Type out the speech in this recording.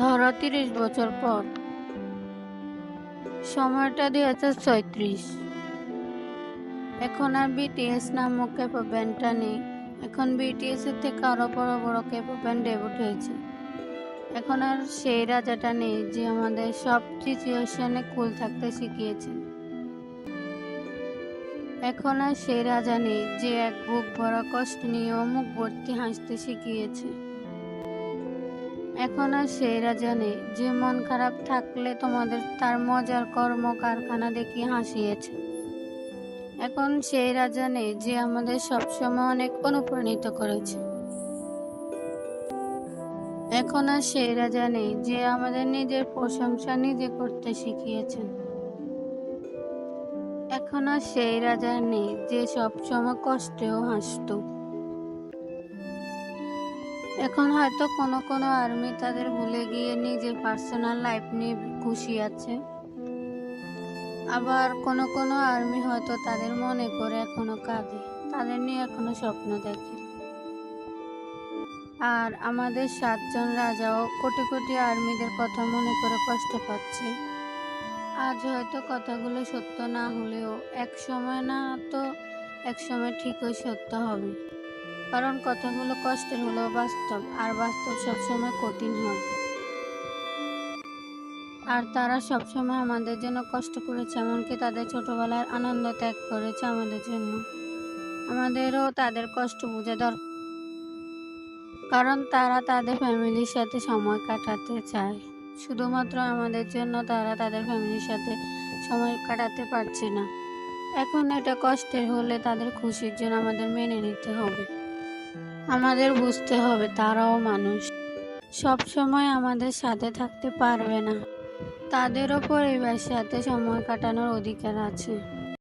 ধরো তিরিশ বছর পর। সময়টা দুই হাজার ছয়ত্রিশ। এখন আর বিটিএস নামক ক্যাপো ব্যান্ডটা নেই। এখন বিটিএস এর থেকে আরও বড় বড় ক্যাপো ব্যান্ড ডেভুট হয়েছে এখন আর সেই রাজাটা নেই যে আমাদের সব সিচুয়েশনে কুল থাকতে শিখিয়েছে। এখন আর সেই রাজা নেই যে এক বুক ভরা কষ্ট নিয়েও মুখ ভর্তি হাসতে শিখিয়েছে। এখন আর সেই রাজা নেই। যে মন খারাপ থাকলে তোমাদের তার মজার কর্ম কারখানা দেখিয়ে হাসিয়েছে। এখন সেই রাজা নেই যে আমাদের সবসময় অনেক অনুপ্রাণিত করেছে। এখন আর সেই রাজা নেই যে আমাদের নিজের প্রশংসা নিজে করতে শিখিয়েছেন। এখন আর সেই রাজা নেই যে সবসময় কষ্টেও হাসতো। এখন হয়তো কোনো কোনো আর্মি তাদের ভুলে গিয়ে নিজের পার্সোনাল লাইফ নিয়ে খুশি আছে। আবার কোনো কোনো আর্মি হয়তো তাদের মনে করে এখনও কাঁদে, তাদের নিয়ে এখনও স্বপ্ন দেখে। আর আমাদের সাতজন রাজাও কোটি কোটি আর্মিদের কথা মনে করে কষ্ট পাচ্ছে। আজ হয়তো কথাগুলো সত্য না হলেও এক সময় না তো এক সময় ঠিকই সত্য হবে। কারণ কথাগুলো কষ্টের হলেও বাস্তব, আর বাস্তব সবসময় কঠিন হয়। আর তারা সবসময় আমাদের জন্য কষ্ট করেছে, এমনকি তাদের ছোটবেলার আনন্দ ত্যাগ করেছে আমাদের জন্য। আমাদেরও তাদের কষ্ট বোঝা দরকার কারণ তারা তাদের ফ্যামিলির সাথে সময় কাটাতে চায়। শুধুমাত্র আমাদের জন্য তারা তাদের ফ্যামিলির সাথে সময় কাটাতে পারছে না। এখন এটা কষ্টের হলে তাদের খুশির জন্য আমাদের মেনে নিতে হবে। আমাদের বুঝতে হবে, তারাও মানুষ। সব সময় আমাদের সাথে থাকতে পারবে না। তাদেরও পরিবার সাথে সময় কাটানোর অধিকার আছে।